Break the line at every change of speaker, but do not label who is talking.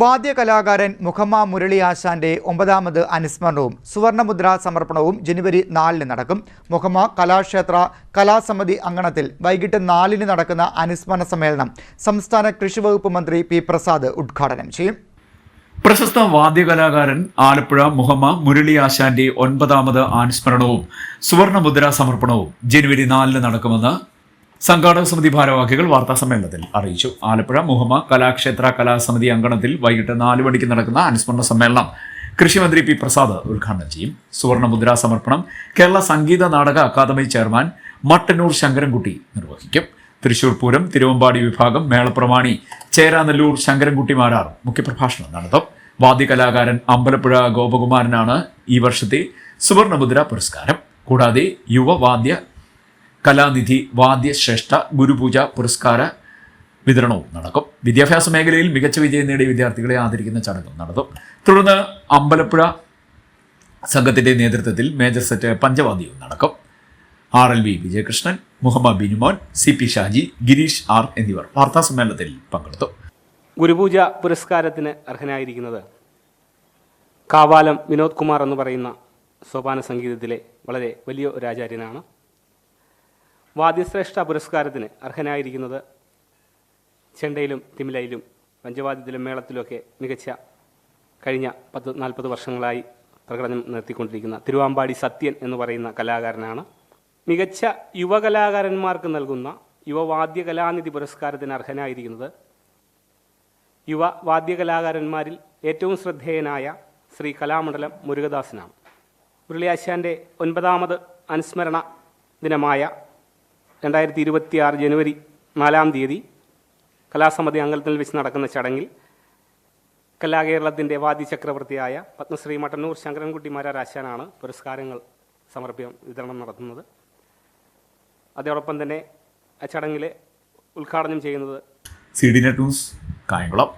വാദ്യകലാകാരൻ മുഹമ്മ മുരളി ആശാന്റെ ഒമ്പതാമത് അനുസ്മരണവും സുവർണമുദ്ര സമർപ്പണവും ജനുവരി നാലിന് നടക്കും. മുഹമ്മ കലാക്ഷേത്ര കലാസമിതി അങ്കണത്തിൽ വൈകിട്ട് നാലിന് നടക്കുന്ന അനുസ്മരണ സമ്മേളനം സംസ്ഥാന കൃഷി വകുപ്പ് മന്ത്രി പി പ്രസാദ് ഉദ്ഘാടനം ചെയ്യും.
പ്രശസ്ത വാദ്യകലാകാരൻ ആലപ്പുഴ മുഹമ്മ മുരളി ആശാന്റെ ഒൻപതാമത് അനുസ്മരണവും സുവർണമുദ്ര സമർപ്പണവും ജനുവരി നാലിന് നടക്കുമെന്ന് സംഘാടക സമിതി ഭാരവാഹികൾ വാർത്താ സമ്മേളനത്തിൽ അറിയിച്ചു. ആലപ്പുഴ മുഹമ്മ കലാക്ഷേത്ര കലാസമിതി അങ്കണത്തിൽ വൈകിട്ട് നാല് മണിക്ക് നടക്കുന്ന അനുസ്മരണ സമ്മേളനം കൃഷിമന്ത്രി പി പ്രസാദ് ഉദ്ഘാടനം ചെയ്യും. സുവർണമുദ്ര സമർപ്പണം കേരള സംഗീത നാടക അക്കാദമി ചെയർമാൻ മട്ടന്നൂർ ശങ്കരൻകുട്ടി നിർവഹിക്കും. തൃശൂർ പൂരം തിരുവമ്പാടി വിഭാഗം മേളപ്രമാണി ചേരാനല്ലൂർ ശങ്കരൻകുട്ടി മാരാർ മുഖ്യപ്രഭാഷണം നടത്തും. വാദ്യകലാകാരൻ അമ്പലപ്പുഴ ഗോപകുമാരനാണ് ഈ വർഷത്തെ സുവർണമുദ്ര പുരസ്കാരം. കൂടാതെ യുവവാദ്യ കലാനിധി വാദ്യശ്രേഷ്ഠ ഗുരുപൂജ പുരസ്കാര വിതരണവും നടക്കും. വിദ്യാഭ്യാസ മേഖലയിൽ മികച്ച വിജയം നേടിയ വിദ്യാർത്ഥികളെ ആദരിക്കുന്ന ചടങ്ങും നടത്തും തുടർന്ന് അമ്പലപ്പുഴ സംഘത്തിന്റെ നേതൃത്വത്തിൽ മേജർ സെറ്റ് പഞ്ചവാദ്യവും നടക്കും. R L V Vijayakrishnan Muhammad Binumon C P Shaji Gireesh R എന്നിവർ വാർത്താ സമ്മേളനത്തിൽ പങ്കെടുത്തു.
ഗുരുപൂജ പുരസ്കാരത്തിന് അർഹനായിരിക്കുന്നത് കാവാലം വിനോദ് കുമാർ എന്ന് പറയുന്ന സോപാന സംഗീതത്തിലെ വളരെ വലിയ ഒരു ആചാര്യനാണ്. വാദ്യശ്രേഷ്ഠ പുരസ്കാരത്തിന് അർഹനായിരിക്കുന്നത് ചെണ്ടയിലും തിമിലയിലും പഞ്ചവാദ്യത്തിലും മേളത്തിലുമൊക്കെ മികച്ച കഴിഞ്ഞ പത്ത് നാൽപ്പത് വർഷങ്ങളായി പ്രകടനം നടത്തിക്കൊണ്ടിരിക്കുന്ന തിരുവാമ്പാടി സത്യൻ എന്ന് പറയുന്ന കലാകാരനാണ്. മികച്ച യുവകലാകാരന്മാർക്ക് നൽകുന്ന യുവവാദ്യ കലാനിധി പുരസ്കാരത്തിന് അർഹനായിരിക്കുന്നത് യുവ വാദ്യകലാകാരന്മാരിൽ ഏറ്റവും ശ്രദ്ധേയനായ ശ്രീ കലാമണ്ഡലം മുരുകദാസനാണ്. മുരളിയാശാന്റെ ഒൻപതാമത് അനുസ്മരണ ദിനമായ രണ്ടായിരത്തി ഇരുപത്തി ആറ് ജനുവരി നാലാം തീയതി കലാസമിതി അങ്കലത്തിൽ വെച്ച് നടക്കുന്ന ചടങ്ങിൽ കലാകേരളത്തിന്റെ വാദ്യചക്രവർത്തിയായ പത്മശ്രീ മട്ടന്നൂർ ശങ്കരൻകുട്ടി മാരാരാശാനാണ് പുരസ്കാരങ്ങൾ സമർപ്പിക്കും വിതരണം നടത്തുന്നത്. അതോടൊപ്പം തന്നെ ആ ചടങ്ങിൽ ഉദ്ഘാടനം ചെയ്യുന്നത്
C D net news Kayamkulam.